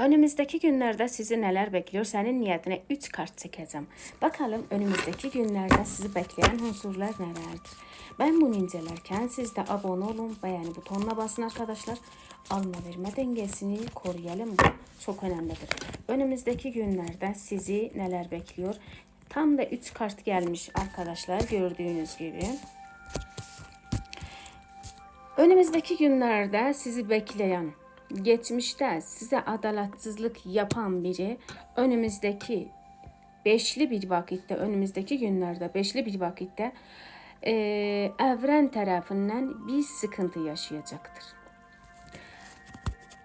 Önümüzdeki günlerde sizi neler bekliyor? Senin niyetine 3 kart çekeceğim. Bakalım önümüzdeki günlerde sizi bekleyen unsurlar nelerdir? Ben bunu incelerken siz de abone olun, beğeni butonuna basın arkadaşlar. Alma verme dengesini koruyalım. Bu çok önemlidir. Önümüzdeki günlerde sizi neler bekliyor? Tam da 3 kart gelmiş arkadaşlar gördüğünüz gibi. Önümüzdeki günlerde sizi bekleyen, geçmişte size adaletsizlik yapan biri önümüzdeki beşli bir vakitte, önümüzdeki günlerde beşli bir vakitte e, evren tarafından bir sıkıntı yaşayacaktır.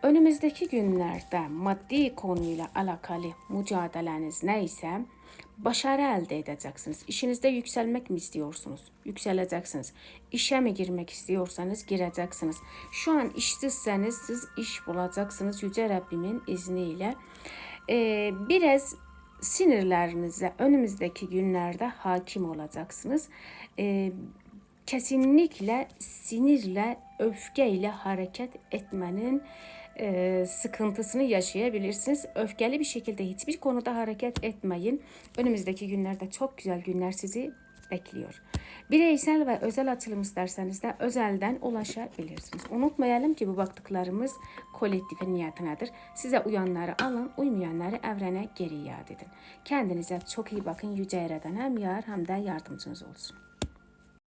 Önümüzdeki günlerde maddi konuyla alakalı mücadeleniz neyse başarı elde edeceksiniz. İşinizde yükselmek mi istiyorsunuz? Yükseleceksiniz. İşe mi girmek istiyorsanız gireceksiniz. Şu an işsizseniz siz iş bulacaksınız Yüce Rabbimin izniyle. Ee, biraz sinirlerinize önümüzdeki günlerde hakim olacaksınız. Ee, kesinlikle sinirle, öfkeyle hareket etmenin e, sıkıntısını yaşayabilirsiniz. Öfkeli bir şekilde hiçbir konuda hareket etmeyin. Önümüzdeki günlerde çok güzel günler sizi bekliyor. Bireysel ve özel açılım isterseniz de özelden ulaşabilirsiniz. Unutmayalım ki bu baktıklarımız kolektifin niyetinedir. Size uyanları alın, uymayanları evrene geri iade edin. Kendinize çok iyi bakın. Yüce Yaradan hem yar hem de yardımcınız olsun.